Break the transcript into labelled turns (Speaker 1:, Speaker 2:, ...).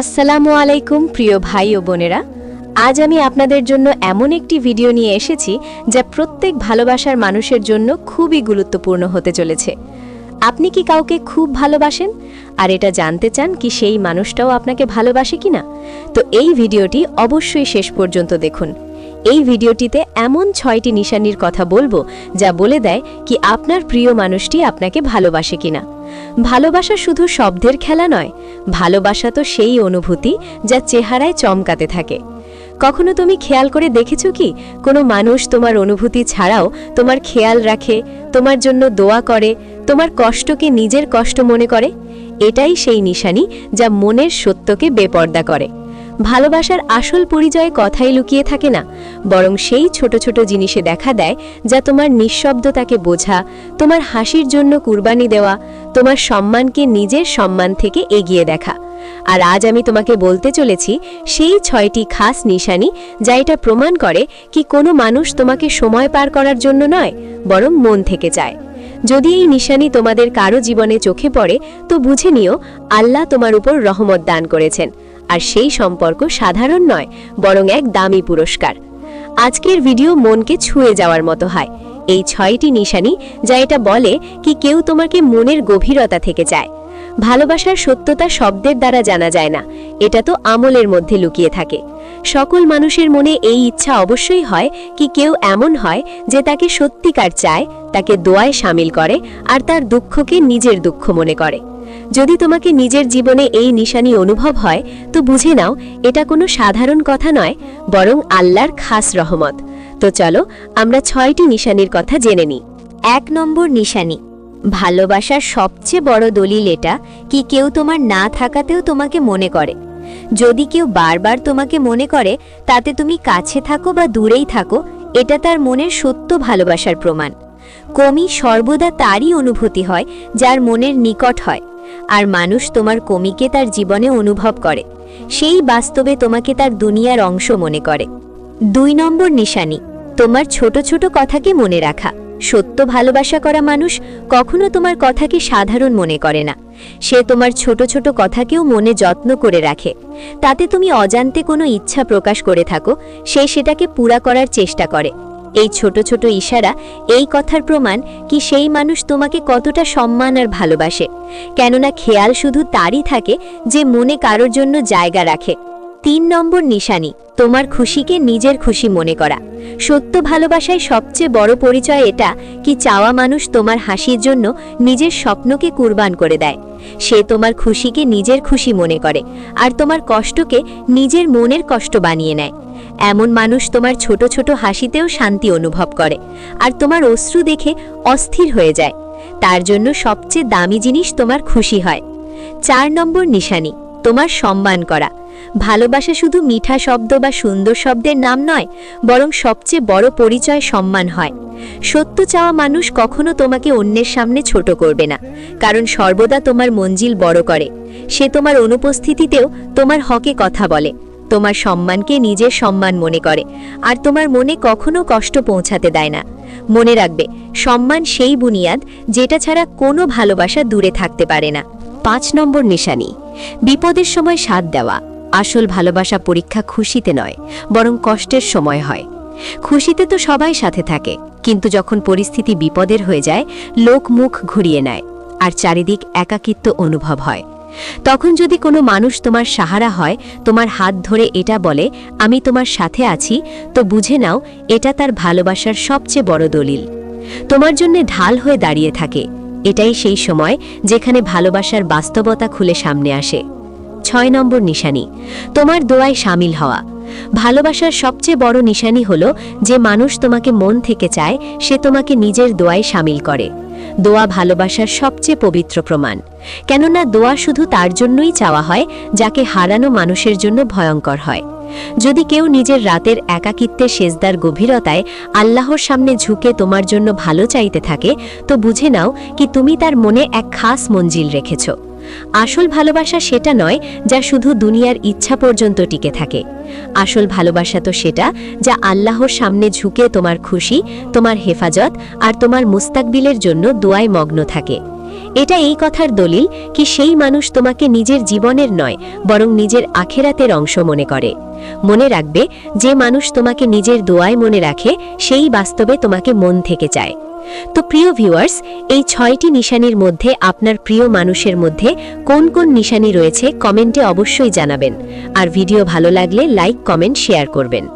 Speaker 1: আসসালামু আলাইকুম, প্রিয় ভাই ও বোনেরা। আজ আমি আপনাদের জন্য এমন একটি ভিডিও নিয়ে এসেছি যা প্রত্যেক ভালোবাসার মানুষের জন্য খুবই গুরুত্বপূর্ণ হতে চলেছে। আপনি কি কাউকে খুব ভালোবাসেন? আর এটা জানতে চান কি সেই মানুষটাও আপনাকে ভালোবাসে কিনা? তো এই ভিডিওটি অবশ্যই শেষ পর্যন্ত দেখুন। এই ভিডিওটিতে এমন ছয়টি নিশানির কথা বলব যা বলে দেয় কি আপনার প্রিয় মানুষটি আপনাকে ভালোবাসে কিনা। ভালোবাসা শুধু শব্দের খেলা নয় ভালোবাসা তো সেই অনুভূতি যা চেহারায় চমকাতে থাকে। কখনো তুমি খেয়াল করে দেখেছ কি, কোনো মানুষ তোমার অনুভূতি ছাড়াও তোমার খেয়াল রাখে, তোমার জন্য দোয়া করে, তোমার কষ্টকে নিজের কষ্ট মনে করে? এটাই সেই নিশানি যা মনের সত্যকে বেপর্দা করে। ভালোবাসার আসল পরিচয়ে কথাই লুকিয়ে থাকে না, বরং সেই ছোট ছোট জিনিসে দেখা দেয় যা তোমার নিঃশব্দতাকে বোঝা, তোমার হাসির জন্য কুরবানি দেওয়া, তোমার সম্মানকে নিজের সম্মান থেকে এগিয়ে দেখা। আর আজ আমি তোমাকে বলতে চলেছি সেই ছয়টি খাস নিশানি যা এটা প্রমাণ করে কি কোনো মানুষ তোমাকে সময় পার করার জন্য নয়, বরং মন থেকে চায়। যদি এই নিশানি তোমাদের কারও জীবনে চোখে পড়ে, তো বুঝে নিও, আল্লাহ তোমার উপর রহমত দান করেছেন। আর সেই সম্পর্ক সাধারণ নয়, বরং এক দামি পুরস্কার। আজকের ভিডিও মনকে ছুঁয়ে যাওয়ার মতো হয়। এই ছয়টি নিশানি, যা এটা বলে কি কেউ তোমাকে মনের গভীরতা থেকে চায়। ভালোবাসার সত্যতা শব্দের দ্বারা জানা যায় না, এটা তো আমলের মধ্যে লুকিয়ে থাকে। সকল মানুষের মনে এই ইচ্ছা অবশ্যই হয় কি কেউ এমন হয় যে তাকে সত্যিকার চায়, তাকে দোয়ায় সামিল করে, আর তার দুঃখকে নিজের দুঃখ মনে করে। যদি তোমাকে নিজের জীবনে এই নিশানি অনুভব হয়, তো বুঝে নাও, এটা কোনো সাধারণ কথা নয়, বরং আল্লাহর খাস রহমত। তো চলো, আমরা ছয়টি নিশানির কথা জেনে নিই এক নম্বর নিশানি, ভালোবাসার সবচেয়ে বড় দলিল এটা কি কেউ তোমার না থাকাতেও তোমাকে মনে করে। যদি কেউ বারবার তোমাকে মনে করে, তাতে তুমি কাছে থাকো বা দূরেই থাকো, এটা তার মনের সত্য ভালোবাসার প্রমাণ। কমি সর্বদা তারই অনুভূতি হয়, যার মনের নিকট হয়। আর মানুষ তোমার কমিকে তার জীবনে অনুভব করে। সেই বাস্তবে তোমাকে তার দুনিয়ার অংশ মনে করে। দুই নম্বর নিশানি, তোমার ছোট ছোট কথাকে মনে রাখা। সত্য ভালোবাসা করা মানুষ কখনো তোমার কথাকে সাধারণ মনে করে না। সে তোমার ছোট ছোট কথাকেও মনে যত্ন করে রাখে। তাতে তুমি অজান্তে কোনো ইচ্ছা প্রকাশ করে থাকো, সে সেটাকে পুরা করার চেষ্টা করে। এই ছোট ছোট ইশারা, এই কথার প্রমাণ কি সেই মানুষ তোমাকে কতটা সম্মান আর ভালোবাসে। কেননা খেয়াল শুধু তারই থাকে যে মনে কারোর জন্য জায়গা রাখে। তিন নম্বর নিশানি, তোমার খুশিকে নিজের খুশি মনে করা। সত্য ভালোবাসায় সবচেয়ে বড় পরিচয় এটা কি চাওয়া মানুষ তোমার হাসির জন্য নিজের স্বপ্নকে কুরবান করে দেয়। সে তোমার খুশিকে নিজের খুশি মনে করে আর তোমার কষ্টকে নিজের মনের কষ্ট বানিয়ে নেয়। এমন মানুষ তোমার ছোট ছোট হাসিতেও শান্তি অনুভব করে আর তোমার অশ্রু দেখে অস্থির হয়ে যায়। তার জন্য সবচেয়ে দামি জিনিস তোমার খুশি হয়। চার নম্বর নিশানি তোমার সম্মান করা। ভালোবাসা শুধু মিঠা শব্দ বা সুন্দর শব্দের নাম নয়, বরং সবচেয়ে বড় পরিচয় সম্মান হয়। সত্য চাওয়া মানুষ কখনো তোমাকে অন্যের সামনে ছোট করবে না, কারণ সর্বদা তোমার মঞ্জিল বড় করে। সে তোমার অনুপস্থিতিতেও তোমার হকে কথা বলে, তোমার সম্মানকে নিজের সম্মান মনে করে, আর তোমার মনে কখনো কষ্ট পৌঁছাতে দেয় না। মনে রাখবে, সম্মান সেই বুনিয়াদ যেটা ছাড়া কোনো ভালোবাসা দূরে থাকতে পারে না। পাঁচ নম্বর নিশানি। বিপদের সময় সাথ দেওয়া। আসল ভালোবাসা পরীক্ষা খুশিতে নয়, বরং কষ্টের সময় হয়। খুশিতে তো সবাই সাথে থাকে, কিন্তু যখন পরিস্থিতি বিপদের হয়ে যায়, লোক মুখ ঘুরিয়ে নেয়, আর চারিদিক একাকিত্ব অনুভব হয়। তখন যদি কোনো মানুষ তোমার সাহারা হয়, তোমার হাত ধরে এটা বলে, আমি তোমার সাথে আছি তো বুঝে নাও, এটা তার ভালোবাসার সবচেয়ে বড় দলিল। তোমার জন্য ঢাল হয়ে দাঁড়িয়ে থাকে এটাই সেই সময় যেখানে ভালোবাসার বাস্তবতা খুলে সামনে আসে। ছয় নম্বর নিশানি, তোমার দোয়ায় সামিল হওয়া। ভালোবাসার সবচেয়ে বড় নিশানি হল যে মানুষ তোমাকে মন থেকে চায়, সে তোমাকে নিজের দোয়ায় সামিল করে। দোয়া ভালোবাসার সবচেয়ে পবিত্র প্রমাণ। কেননা দোয়া শুধু তার জন্যই চাওয়া হয়, যাকে হারানো মানুষের জন্য ভয়ঙ্কর হয়। যদি কেউ নিজের রাতের একাকিত্বে সেজদার গভীরতায় আল্লাহর সামনে ঝুঁকে তোমার জন্য ভালো চাইতে থাকে, তো বুঝে নাও কি তুমি তার মনে এক খাস মঞ্জিল রেখেছ। আসল ভালোবাসা সেটা নয় যা শুধু দুনিয়ার ইচ্ছা পর্যন্ত টিকে থাকে। আসল ভালোবাসা তো সেটা যা আল্লাহর সামনে ঝুঁকে তোমার খুশি, তোমার হেফাজত আর তোমার মুস্তাকবিলের জন্য দোয়ায় মগ্ন থাকে। এটা এই কথার দলিল কি সেই মানুষ তোমাকে নিজের জীবনের নয়, বরং নিজের আখেরাতের অংশ মনে করে। মনে রাখবে, যে মানুষ তোমাকে নিজের দোয়ায় মনে রাখে, সেই বাস্তবে তোমাকে মন থেকে চায়। তো প্রিয় ভিউয়ার্স এই ছয়টি নিশানির মধ্যে আপনার প্রিয় মানুষের মধ্যে কোন কোন নিশানি রয়েছে, কমেন্টে অবশ্যই জানাবেন। আর ভিডিও ভালো লাগলে লাইক, কমেন্ট, শেয়ার করবেন।